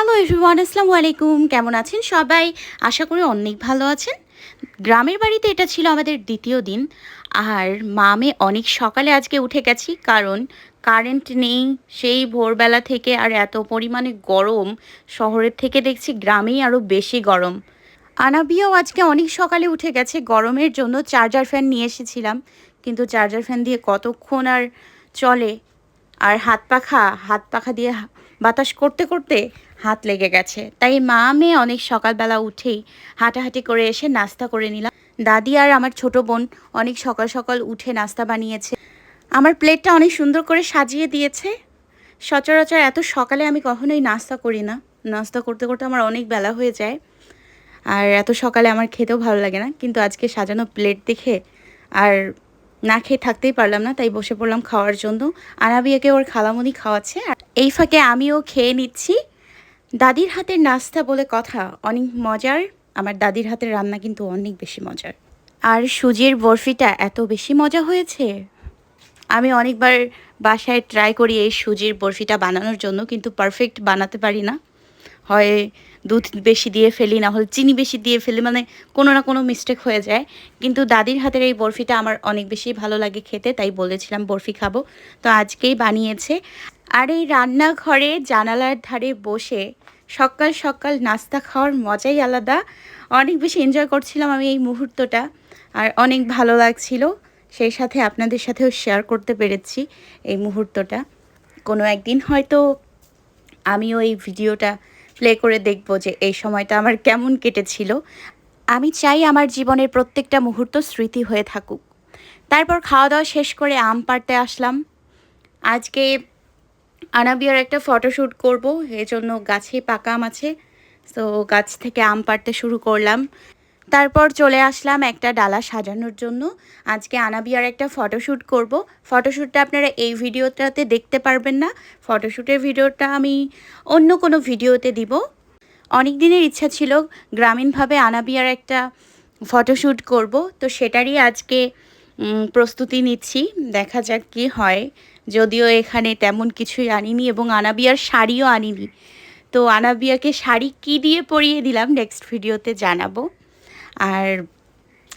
Hello everyone আসসালামু আলাইকুম কেমন আছেন সবাই? আশা করি অনেক ভালো আছেন। গ্রামের বাড়িতে এটা ছিল আমাদের দ্বিতীয় দিন। আর মামে অনেক সকালে আজকে উঠে গেছি কারণ কারেন্ট নেই। সেই ভোরবেলা থেকে আর এত পরিমাণে গরম শহরের থেকে দেখছি গ্রামেই আরও বেশি গরম। আনাবিয়াও আজকে অনেক সকালে উঠে গেছে। গরমের জন্য চার্জার ফ্যান নিয়ে এসেছিলাম। কিন্তু চার্জার ফ্যান দিয়ে কতক্ষণ আর চলে? আর হাত পাখা হাত পাখা দিয়ে বাতাস করতে করতে হাত লেগে গেছে। তাই মা মেয়ে অনেক সকালবেলা উঠেই হাঁটাহাঁটি করে এসে নাস্তা করে নিলাম। দাদি আর আমার ছোট বোন অনেক সকাল সকাল উঠে নাস্তা বানিয়েছে। আমার প্লেটটা অনেক সুন্দর করে সাজিয়ে দিয়েছে। সচরাচর এত সকালে আমি কখনোই নাস্তা করি না। নাস্তা করতে করতে আমার অনেক বেলা হয়ে যায়। আর এত সকালে আমার খেতেও ভালো লাগে না। কিন্তু আজকে সাজানো প্লেট দেখে আর না খেয়ে থাকতেই পারলাম না। তাই বসে পড়লাম খাওয়ার জন্য। আনাবিয়াকে ওর খালামুনি খাওয়াচ্ছে। আর এই ফাঁকে আমিও খেয়ে নিচ্ছি। দাদির হাতের নাস্তা বলে কথা অনেক মজার, আমার দাদির হাতের রান্না কিন্তু অনেক বেশি মজার। আর সুজির বরফিটা এত বেশি মজা হয়েছে? আমি অনেকবার বাসায় ট্রাই করি এই সুজির বরফিটা বানানোর জন্য, কিন্তু পারফেক্ট বানাতে পারি না। হয় দুধ বেশি দিয়ে ফেলি, না হলে চিনি বেশি দিয়ে ফেলি মানে কোনো না কোনো মিস্টেক হয়ে যায়। কিন্তু দাদির হাতের এই বরফিটা আমার অনেক বেশি ভালো লাগে খেতে, তাই বলেছিলাম বরফি খাব। তো আজকেই বানিয়েছে। আর এই রান্নাঘরে জানালার ধারে বসে সকাল সকাল নাস্তা খাওয়ার মজাই আলাদা। অনেক বেশি এনজয় করছিলাম আমি এই মুহূর্তটা, আর অনেক ভালো লাগছিল। সেই সাথে আপনাদের সাথেও শেয়ার করতে পেরেছি এই মুহূর্তটা। কোনো একদিন হয়তো আমিও এই ভিডিওটা প্লে করে দেখব যে এই সময়টা আমার কেমন কেটেছিল। আমি চাই আমার জীবনের প্রত্যেকটা মুহূর্ত স্মৃতি হয়ে থাকুক। তারপর খাওয়া দাওয়া শেষ করে আম পাড়তে আসলাম। আজকে আনাবিয়ার একটা ফটোশ্যুট করব, এজন্য গাছে পাকা আম আছে। তো গাছ থেকে আম পাড়তে শুরু করলাম। তারপর চলে আসলাম একটা ডালা সাজানোর জন্য। আজকে আনাবিয়ার একটা ফটোশ্যুট করব। ফটোশ্যুটটা আপনারা এই ভিডিওটাতে দেখতে পারবেন না। ফটোশ্যুটের ভিডিওটা আমি অন্য কোনো ভিডিওতে দিব। অনেক দিনের ইচ্ছা ছিল গ্রামীণভাবে আনাবিয়ার একটা ফটোশ্যুট করব। তো সেটারই আজকে প্রস্তুতি নিচ্ছি। দেখা যাক কি হয়। যদিও এখানে তেমন কিছুই আনিনি এবং আনাবিয়ার শাড়িও আনিনি। তো আনাবিয়াকে শাড়ি কি দিয়ে পরিয়ে দিলাম নেক্সট ভিডিওতে জানাব। আর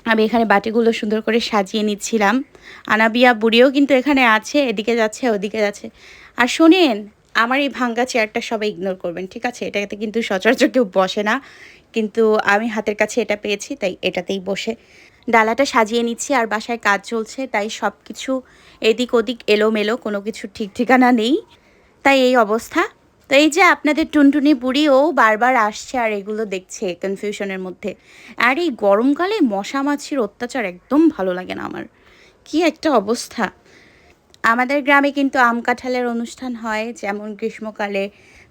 আমি এখানে বাটিগুলো সুন্দর করে সাজিয়ে নিচ্ছিলাম। আনাবিয়া বুড়িও কিন্তু এখানে আছে, এদিকে যাচ্ছে, ওদিকে যাচ্ছে। আর শোনেন, আমার এই ভাঙ্গা চেয়ারটা সবাই ইগনোর করবেন, ঠিক আছে? এটাতে কিন্তু সচরাচর কেউ বসে না। কিন্তু আমি হাতের কাছে এটা পেয়েছি, তাই এটাতেই বসে। ডালাটা সাজিয়ে নিচ্ছি, আর বাসায় কাজ চলছে, তাই সব কিছু এদিক ওদিক এলোমেলো, কোনো কিছু ঠিক ঠিকানা নেই। তাই এই অবস্থা। তো এই যে আপনাদের টুনটুনি বুড়িও বারবার আসছে আর এগুলো দেখছে কনফিউশনের মধ্যে। আর এই গরমকালে মশা মাছির অত্যাচার একদম ভালো লাগে না আমার। কি একটা অবস্থা। আমাদের গ্রামে কিন্তু আম কাঁঠালের অনুষ্ঠান হয়, যেমন গ্রীষ্মকালে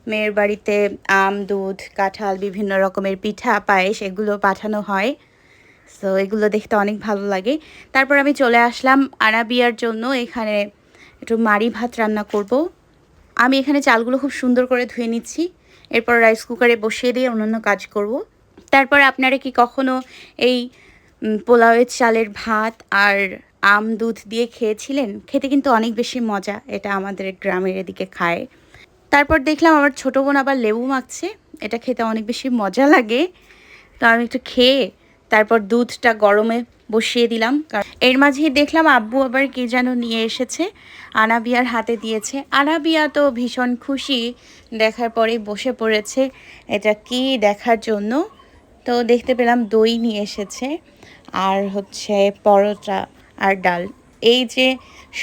মেয়ের বাড়িতে আম, দুধ, কাঁঠাল বিভিন্ন রকমের পিঠা, পায়েস এগুলো পাঠানো হয়। সো এগুলো দেখতে অনেক ভালো লাগে। তারপর আমি চলে আসলাম আনাবিয়ার জন্য। এখানে একটু মারি ভাত রান্না করব। আমি এখানে চালগুলো খুব সুন্দর করে ধুয়ে নিচ্ছি। এরপর রাইস কুকারে বসিয়ে দিয়ে অন্যান্য কাজ করব। তারপর আপনারা কি কখনো এই পোলাওয়ের চালের ভাত আর আম, দুধ দিয়ে খেয়েছিলেন? খেতে কিন্তু অনেক বেশি মজা এটা আমাদের গ্রামের এদিকে খায়। তারপর দেখলাম আমার ছোটো বোন আবার লেবু মাখছে। এটা খেতে অনেক বেশি মজা লাগে। তো আমি একটু খেয়ে তারপর দুধটা গরমে বসিয়ে দিলাম। এর মাঝেই দেখলাম আব্বু আবার কে যেন নিয়ে এসেছে। আনাবিয়ার হাতে দিয়েছে। আনাবিয়া তো ভীষণ খুশি। দেখার পরেই বসে পড়েছে। এটা কি দেখার জন্য? তো দেখতে পেলাম দই নিয়ে এসেছে। আর হচ্ছে পরোটা আর ডাল। এই যে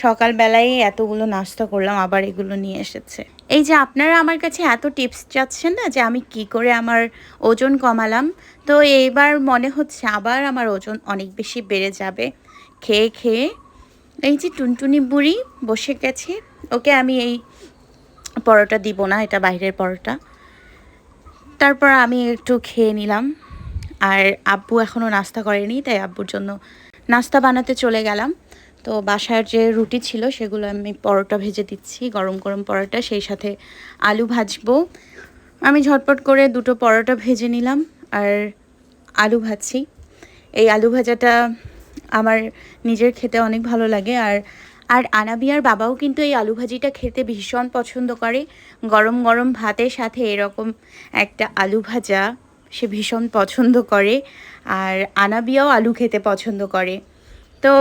সকালবেলায় এতগুলো নাস্তা করলাম, আবার এগুলো নিয়ে এসেছে। এই যে আপনারা আমার কাছে এত টিপস চাচ্ছেন না যে আমি কি করে আমার ওজন কমালাম, তো এইবার মনে হচ্ছে আবার আমার ওজন অনেক বেশি বেড়ে যাবে। খেয়ে খেয়ে এই যে টুনটুনি বুড়ি বসে গেছে, ওকে আমি এই পরোটা দিব না, এটা বাইরের পরোটা। তারপর আমি একটু খেয়ে নিলাম, আর আব্বু এখনও নাস্তা করেনি, তাই আব্বুর জন্য নাস্তা বানাতে চলে গেলাম। তো বাসার যে রুটি ছিল সেগুলো আমি পরোটা ভেজে দিচ্ছি, গরম গরম পরোটা, সেই সাথে আলু ভাজবো। আমি ঝটপট করে দুটো পরোটা ভেজে নিলাম আর আলু ভাজছি। এই আলু ভাজাটা আমার নিজের খেতে অনেক ভালো লাগে আর আর আনাবিয়ার বাবাও কিন্তু এই আলু ভাজিটা খেতে ভীষণ পছন্দ করে। গরম গরম ভাতের সাথে এরকম একটা আলু ভাজা সে ভীষণ পছন্দ করে আর আনাবিয়াও আলু খেতে পছন্দ করে। তো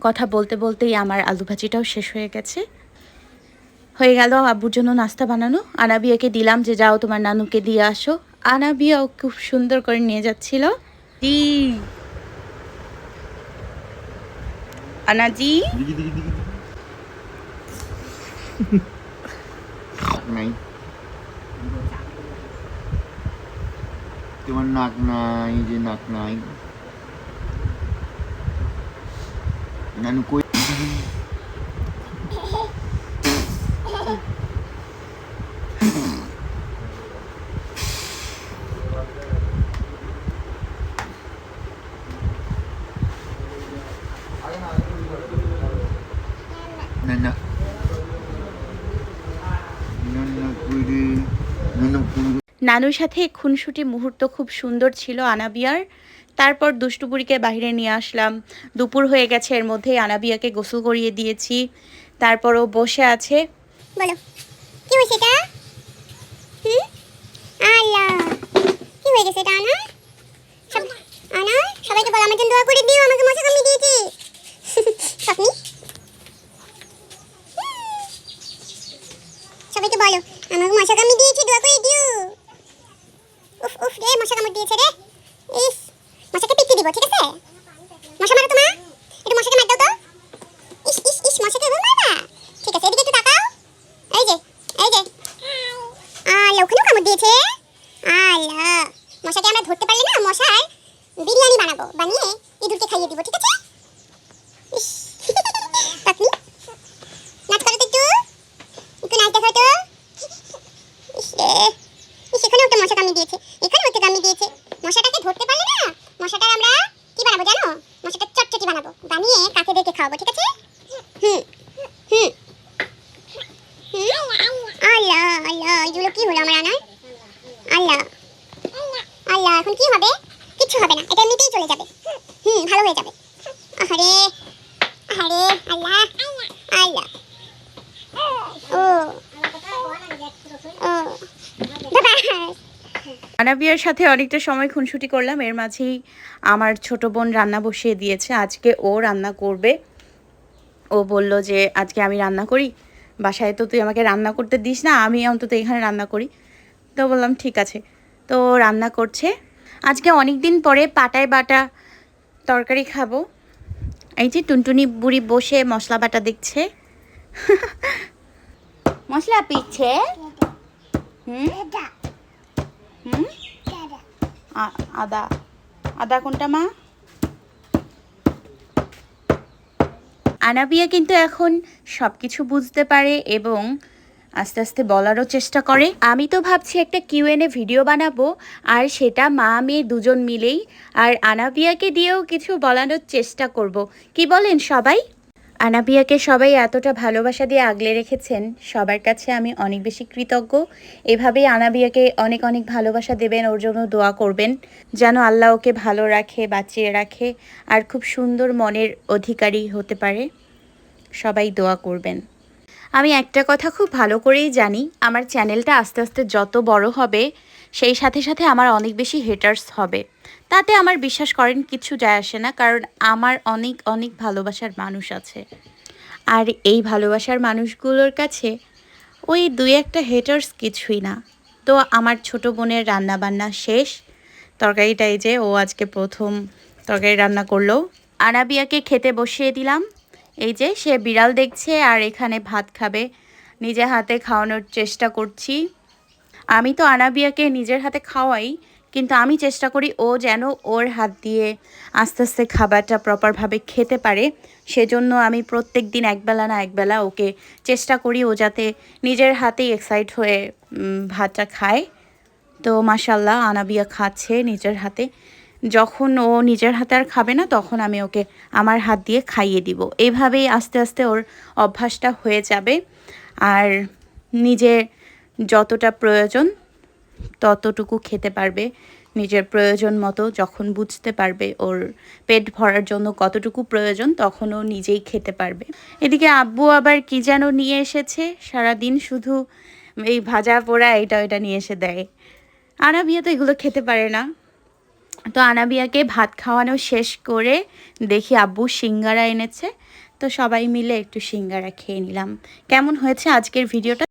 কথা বলতে বলতেই আমার আলু ভাজিটাও শেষ হয়ে গেছে। হয়ে গেল আব্বুর জন্য নাস্তা বানানো। আনাবিয়াকে দিলাম যে যাও তোমার নানুকে দিয়ে আসো। আনাবিয়াও খুব সুন্দর করে নিয়ে যাচ্ছিল। জি। আনাজি? নাই তোমার নাক নাই যে নাক নাই। নানুর সাথে খুনসুটি মুহূর্ত খুব সুন্দর ছিল আনাবিয়ার। তারপর দুষ্টুপুরিকে বাহিরে নিয়ে আসলাম। দুপুর হয়ে গেছে, এর মধ্যে আনাবিয়াকে গোসল করিয়ে দিয়েছি। তারপর ও বসে আছে। বলো, কি হয়েছে এটা? হুম? আল্লাহ, কি হয়ে এটা আনা আনা সবাইকে বলো, আমার জন্য দোয়া করে দিও, আমাকে মশা কামড়ে দিয়েছে স্বপ্নি সবাইকে বলো আমাকে মশা কামড়ে দিয়েছে দোয়া করে দিও উফ উফ রে মশা কামড় দিয়েছে রে ইস মশাকে পিটতে দিব ঠিক আছে মশা মারো তোমা একটু মশাকে মার দাও তো ইস ইস ইস মশাকে এভাবে মারবা ঠিক আছে এদিকে একটু তাকাও এই যে এই যে আল্লাহ ওখানেও কামড় দিয়েছে আল্লাহ মশাকে আমরা ধরতে পারলে না মশার বিরিয়ানি বানাবো বানিয়ে ইঁদুরকে খাইয়ে দিব ঠিক আছে ইস, পাখি নাচ করো তো একটু একটু নাচ দেখো তো ইস রে ইস এখানেও একটা মশা কামড়ে দিয়েছে। এখানে হচ্ছে দামি দিয়েছে। মশাটাকে ধরতে পারলে না, মশাটার আমরা কি বানাবো জানো? মশাটা চটচটি বানাবো। বানিয়ে কাকে দেখে খাওয়াবো, ঠিক আছে হুম হুম আল্লাহ আল্লাহ এগুলো কি হলো আমার আনার আল্লাহ আল্লাহ এখন কি হবে কিচ্ছু হবে না এটা এমনিতেই চলে যাবে হুম ভালো হয়ে যাবে আহারে আহারে আল্লাহ আল্লাহ ও ও বাবা আনাবিয়ার সাথে অনেকটা সময় খুনসুটি করলাম। এর মাঝেই আমার ছোট বোন রান্না বসিয়ে দিয়েছে। আজকে ও রান্না করবে। ও বলল যে আজকে আমি রান্না করি। বাসায় তো তুই আমাকে রান্না করতে দিস না আমি অন্তত এখানে রান্না করি। তো বললাম ঠিক আছে। তো রান্না করছে। আজকে অনেক দিন পরে পাটায় বাটা তরকারি খাব। এই যে টুনটুনি বুড়ি বসে মশলা বাটা দেখছে। মশলা পিচ্ছে হুম? আদা। আদা কোনটা, মা? আনাবিয়া কিন্তু এখন সব কিছু বুঝতে পারে এবং আস্তে আস্তে বলারও চেষ্টা করে। আমি তো ভাবছি একটা কিউএনএ ভিডিও বানাবো, আর সেটা মা মেয়ে দুজন মিলেই, আর আনাবিয়াকে দিয়েও কিছু বলানোর চেষ্টা করব। কি বলেন সবাই? আনাবিয়াকে সবাই এতটা ভালোবাসা দিয়ে আগলে রেখেছেন, সবার কাছে আমি অনেক বেশি কৃতজ্ঞ। এভাবেই আনাবিয়াকে অনেক অনেক ভালোবাসা দেবেন, ওর জন্য দোয়া করবেন, যেন আল্লাহ ওকে ভালো রাখে, বাঁচিয়ে রাখে, আর খুব সুন্দর মনের অধিকারী হতে পারে। সবাই দোয়া করবেন। আমি একটা কথা খুব ভালো করেই জানি, আমার চ্যানেলটা আস্তে আস্তে যত বড় হবে, সেই সাথে সাথে আমার অনেক বেশি হেটার্স হবে। তাতে আমার বিশ্বাস করেন কিছু যায় আসে না, কারণ আমার অনেক অনেক ভালোবাসার মানুষ আছে। আর এই ভালোবাসার মানুষগুলোর কাছে ওই দুই একটা হেটার্স কিছুই না। তো আমার ছোট বোনের রান্না বান্না শেষ। তরকারিটা এই যে ও আজকে প্রথম তরকারি রান্না করল। আনাবিয়াকে খেতে বসিয়ে দিলাম। এই যে সে বিড়াল দেখছে আর এখানে ভাত খাবে। নিজে হাতে খাওয়ানোর চেষ্টা করছি। আমি তো আনাবিয়াকে নিজের হাতে খাওয়াই। কিন্তু আমি চেষ্টা করি ও যেন ওর হাত দিয়ে আস্তে আস্তে খাবারটা প্রপারভাবে খেতে পারে। সেজন্য আমি প্রত্যেক দিন একবেলা না একবেলা ওকে চেষ্টা করি ও যাতে নিজের হাতেই এক্সাইট হয়ে ভাতটা খায়। তো মাসাল্লাহ আনাবিয়া খাচ্ছে নিজের হাতে। যখন ও নিজের হাতে আর খাবে না, তখন আমি ওকে আমার হাত দিয়ে খাইয়ে দিব। এভাবেই আস্তে আস্তে ওর অভ্যাসটা হয়ে যাবে। আর নিজে যতটা প্রয়োজন ততটুকু খেতে পারবে। নিজের প্রয়োজন মতো যখন বুঝতে পারবে ওর পেট ভরার জন্য কতটুকু প্রয়োজন, তখন ও নিজেই খেতে পারবে। এদিকে আব্বু আবার কি যেন নিয়ে এসেছে? সারাদিন শুধু এই ভাজা পোড়া এটা ওইটা নিয়ে এসে দেয়। আনাবিয়া তো এগুলো খেতে পারে না। তো আনাবিয়াকে ভাত খাওয়ানো শেষ করে দেখি আব্বু সিঙ্গারা এনেছে। তো সবাই মিলে একটু সিঙ্গারা খেয়ে নিলাম। কেমন হয়েছে আজকের ভিডিওটা?